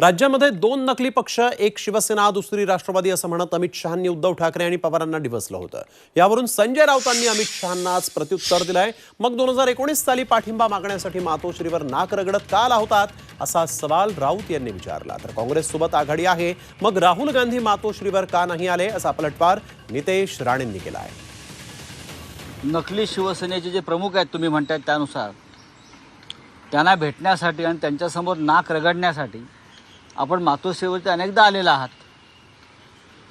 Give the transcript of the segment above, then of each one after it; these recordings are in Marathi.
राज्यामध्ये दोन नकली पक्ष एक शिवसेना दुसरी राष्ट्रवादी असं म्हणत अमित शहांनी उद्धव ठाकरे आणि पवारांना डिवसलं होतं. यावरून संजय राऊतांनी अमित शहांना आज प्रत्युत्तर दिलंय. मग दोन हजार एकोणीस साली पाठिंबा मागण्यासाठी मातोश्रीवर नाक रगडत का आला होतात असा सवाल राऊत यांनी विचारला. तर काँग्रेससोबत आघाडी आहे मग राहुल गांधी मातोश्रीवर का नाही आले असा पलटवार नितेश राणेंनी केला आहे नकली शिवसेनेचे जे प्रमुख आहेत तुम्ही म्हणतात त्यानुसार त्यांना भेटण्यासाठी आणि त्यांच्यासमोर नाक रगडण्यासाठी आपण मातोश्रीवरती अनेकदा आलेला आहात.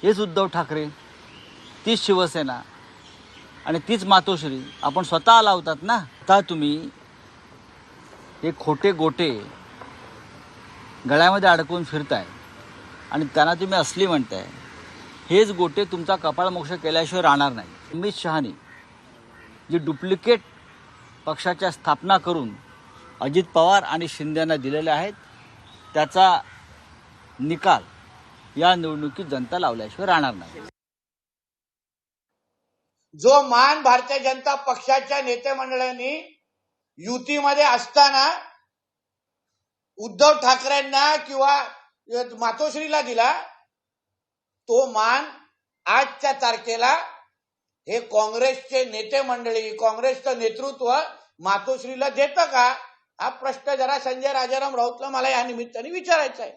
हेच उद्धव ठाकरे तीच शिवसेना आणि तीच मातोश्री. आपण स्वतः आला होतात ना? आता तुम्ही हे खोटे गोटे गळ्यामध्ये अडकवून फिरताय आणि त्यांना तुम्ही असली म्हणताय. हेच गोटे तुमचा कपाळमोक्ष केल्याशिवाय राहणार नाही. अमित शहानी जी डुप्लिकेट पक्षाच्या स्थापना करून अजित पवार आणि शिंदेना दिलेल्या आहेत त्याचा निकाल या निवडणुकीत जनता लावल्याशिवाय राहणार नाही. जो मान भारतीय जनता पक्षाच्या नेते मंडळांनी युतीमध्ये असताना उद्धव ठाकरेंना किंवा मातोश्रीला दिला तो मान आजच्या तारखेला हे काँग्रेसचे नेते मंडळी काँग्रेसचं नेतृत्व मातोश्रीला देतं का? हा प्रश्न जरा संजय राजाराम राऊतला मला या निमित्ताने विचारायचा आहे.